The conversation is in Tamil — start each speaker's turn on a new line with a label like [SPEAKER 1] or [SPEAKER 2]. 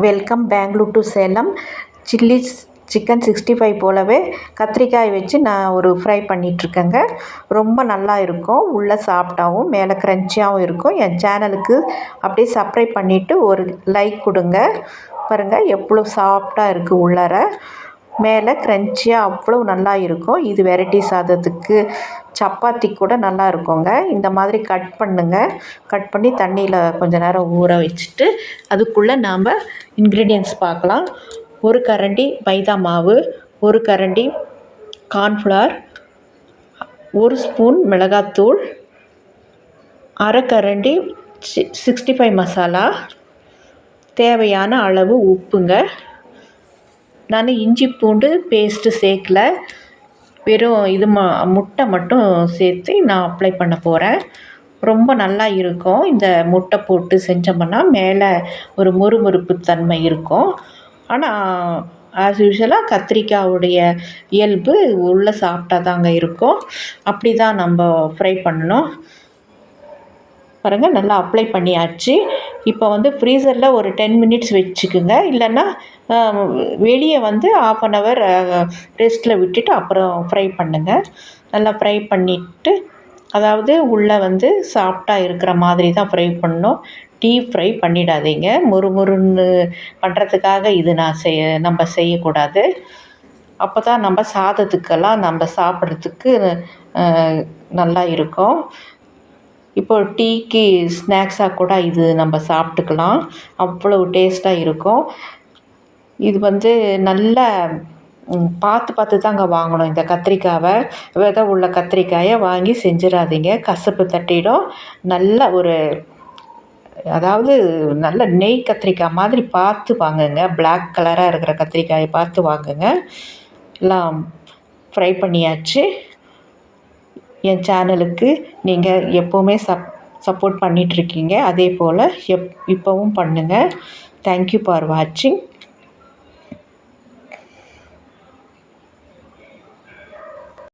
[SPEAKER 1] Welcome Bengaluru to Salem. Chilli chicken sixty five போலவே கத்திரிக்காய் வச்சு நான் ஒரு ஃப்ரை பண்ணிகிட்ருக்கேங்க ரொம்ப நல்லா இருக்கும். உள்ளே சாப்பிட்டாவும் மேலே க்ரன்ச்சியாகவும் இருக்கும். என் சேனலுக்கு அப்படியே சப்ஸ்கிரைப் பண்ணிவிட்டு ஒரு லைக் கொடுங்க. பாருங்கள் எவ்வளோ சாஃப்டாக இருக்குது உள்ளார. மேலே க்ரன்ச்சியாக அவ்வளோ நல்லா இருக்கும். இது வெரைட்டி சாதத்துக்கு சப்பாத்தி கூட நல்லா இருக்குங்க. இந்த மாதிரி கட் பண்ணுங்க. கட் பண்ணி தண்ணியில் கொஞ்ச நேரம் ஊற வச்சுட்டு அதுக்குள்ளே நாம் இன்க்ரீடியன்ஸ் பார்க்கலாம். ஒரு கரண்டி மைதா மாவு ஒரு கரண்டி கார்ன்ஃப்ளவர் ஒரு ஸ்பூன் மிளகாத்தூள் அரை கரண்டி சி சிக்ஸ்டி ஃபைவ் மசாலா தேவையான அளவு உப்புங்க. நான் இஞ்சி பூண்டு பேஸ்ட்டு சேர்க்கல. வெறும் இது ம முட்டை மட்டும் சேர்த்து நான் அப்ளை பண்ண போகிறேன் ரொம்ப நல்லா இருக்கும். இந்த முட்டை போட்டு செஞ்சோம்னா மேலே ஒரு முறுமுறுப்பு தன்மை இருக்கும். ஆனால் ஆஸ் யூஷுவலாக கத்திரிக்காவுடைய இயல்பு உள்ளே சாப்பிட்டா தாங்க இருக்கும். அப்படி தான் நம்ம ஃப்ரை பண்ணணும். பாருங்கள் நல்லா அப்ளை பண்ணியாச்சு. இப்போ வந்து ஃப்ரீசரில் ஒரு டென் மினிட்ஸ் வச்சுக்குங்க. இல்லைன்னா வெளியே வந்து ஆஃப் அன் ஹவர் ரெஸ்ட்டில் விட்டுட்டு அப்புறம் ஃப்ரை பண்ணுங்கள் நல்லா ஃப்ரை பண்ணிவிட்டு அதாவது உள்ளே வந்து சாஃப்டாக இருக்கிற மாதிரி தான் ஃப்ரை பண்ணணும். டீப் ஃப்ரை பண்ணிடாதீங்க. மொறு மொறுன்னு பண்ணுறதுக்காக இது நான் செய்ய நம்ம செய்யக்கூடாது. அப்போ தான் நம்ம சாதத்துக்கெல்லாம் நம்ம சாப்பிட்றதுக்கு நல்லா இருக்கும். இப்போ டீக்கு ஸ்நாக்ஸாக கூட இது நம்ம சாப்பிட்டுக்கலாம். அவ்வளோ டேஸ்ட்டாக இருக்கும். இது வந்து நல்ல பார்த்து பார்த்து தாங்க வாங்கணும் இந்த கத்திரிக்காவை. விதை உள்ள கத்திரிக்காயை வாங்கி செஞ்சிடாதீங்க. கசப்பு தட்டிடும். நல்ல ஒரு அதாவது நல்ல நெய் கத்திரிக்காய் மாதிரி பார்த்து வாங்குங்க. பிளாக் கலராக இருக்கிற கத்திரிக்காயை பார்த்து வாங்குங்க. எல்லாம் ஃப்ரை பண்ணியாச்சு. என் சேனலுக்கு நீங்கள் எப்போவுமே சப் சப்போர்ட் பண்ணிகிட்ருக்கீங்க அதே போல் எப் இப்போவும் பண்ணுங்கள் தேங்க்யூ ஃபார் வாட்சிங்